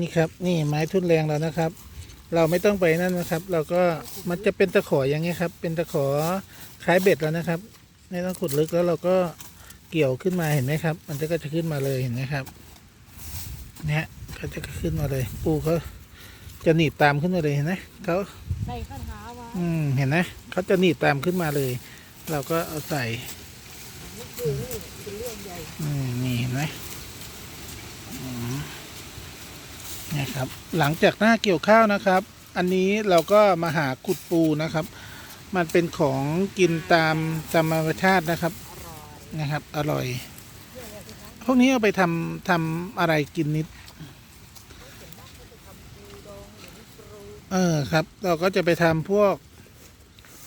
นี่ครับนี่ไม้ทุ่นแรงเรานะครับ เราไม่ต้องไปนั่นนะครับ เราก็มันจะเป็นตะขออย่างเงี้ยครับ เป็นตะขอคล้ายเบ็ดแล้วนะครับไม่ต้องขุดลึกแล้วเราก็เกี่ยวขึ้นมาเห็นไหมครับ มันจะก็จะขึ้นมาเลยเห็นไหมครับเนี่ยเขาจะขึ้นมาเลย ปูเขาจะหนีบตามขึ้นมาเลยเห็นไหมเขาใส่คาถาไว้อืมเห็นไหมเขาจะหนีบตามขึ้นมาเลย เราก็เอาใส่นี่คือนี่เป็นเรื่องใหญ่อืมนี่เห็นไหมอืมเนี่ย ครับหลังจากหน้าเกี่ยวข้าวนะครับ อันนี้เราก็มาหาขุดปูนะครับ มันเป็นของกินตามธรรมชาตินะครับอร่อยนะครับ อร่อย พวกนี้เอาไปทำทำอะไรกินนิด เออครับ เราก็จะไปทำพวก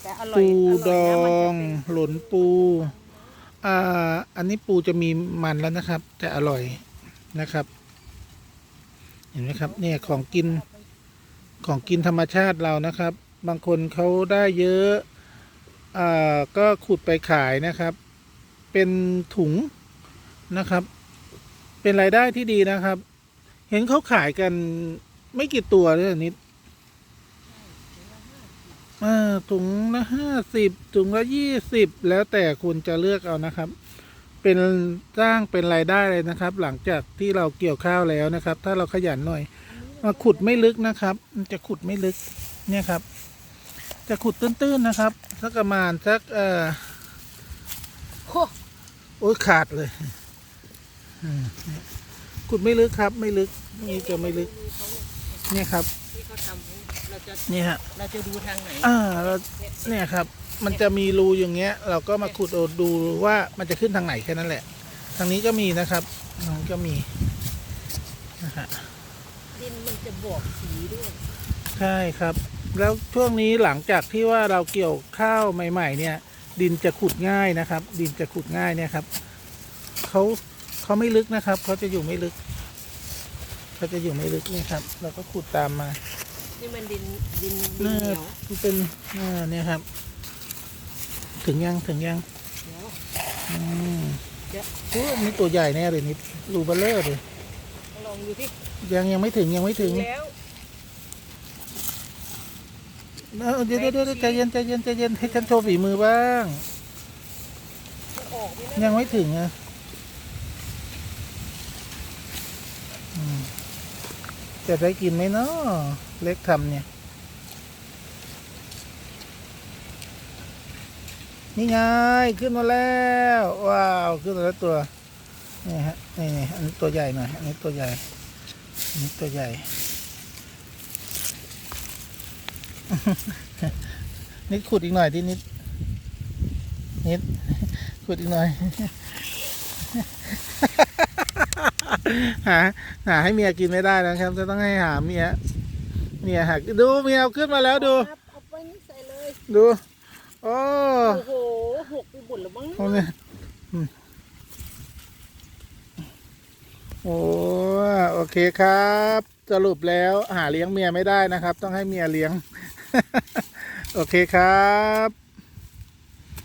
แต่อร่อยปูดร่อยนะมันจะงเป็นหลนปู อ่า อันนี้ปูจะมีมันแล้วนะครับ แต่อร่อยนะครับเห็นไหมครับเนี่ยของกินของกินธรรมชาติเรานะครับ บางคนเขาได้เยอะอ่าก็ขุดไปขายนะครับ เป็นถุงนะครับ เป็นรายได้ที่ดีนะครับ เห็นเขาขายกันไม่กี่ตัวเลยนิดอ่าถุงละห้าสิบถุงละยี่สิบแล้วแต่คุณจะเลือกเอานะครับ เป็นสร้างเป็นรายได้เลยนะครับ หลังจากที่เราเกี่ยวข้าวแล้วนะครับ ถ้าเราขยันหน่อยมาขุดไม่ลึกนะครับมันจะขุดไม่ลึกเนี่ยครับ จะขุดตื้นๆนะครับสักประมาณสักเอ่อโคโอ้ยขาดเลยอืมเนี่ยขุดไม่ลึกครับ ไม่ลึกนี่จะไม่ลึก เนี่ยครับที่เขาทำเราจะเนี่ยฮะเราจะดูทางไหนอ่าเราเนี่ยครับ มันจะมีรูอย่างเงี้ย เราก็มาขุดเอาดูว่ามันจะขึ้นทางไหนแค่นั้นแหละ ทางนี้ก็มีนะครับทางนี้ก็มีนะฮะดินมันจะบอกสีด้วย ใช่ครับ แล้วช่วงนี้หลังจากที่ว่าเราเกี่ยวข้าวใหม่ ๆ เนี่ย ดินจะขุดง่ายนะครับ ดินจะขุดง่ายเนี่ยครับเขาเขาไม่ลึกนะครับเขาจะอยู่ไม่ลึกเขาจะอยู่ไม่ลึกเนี่ยครับ เราก็ขุดตามมา นี่มันดินดินดินเอเหอนียวมันเป็นอ่าเนี่ยครับ ถึงยังถึงยังเหนียวอืมเยอะโอ้นี่ตัวใหญ่แน่เลยนี่รูเบลเลอร์เลยลองดูที่ยังยังไม่ถึงยังไม่ถึงแล้วเออเดี๋ยวเดี๋ยวเดี๋ยวใจเย็นใจเย็นใจเย็นให้ฉันโชว์ฝีมือบ้างมันออกไม่ได้ยังไม่ถึงอะอืมจะได้กินไหมเนาะเล็กทำเนี่ย นี่ไงขึ้นมาแล้วว้าวขึ้นมาแล้วตัวนี่ฮะนี่นี่อันนี้ตัวใหญ่หน่อยอันนี้ตัวใหญ่อันนี้ตัวใหญ่นิดขุดอีกหน่อยที่นิดนิดขุดอีกหน่อยหาหาให้เมียกินไม่ได้นะครับ จะต้องให้หาเมียเมียหักดูเมียเอาขึ้นมาแล้วดูครับเอาไปนี่ใส่เลยดู โอ้โอ้โหหกไปบุญแล้วมั้งโอ้เนี่ยอืมโอ้โอเคครับ สรุปแล้วหาเลี้ยงเมียไม่ได้นะครับ ต้องให้เมียเลี้ยง โอเคครับ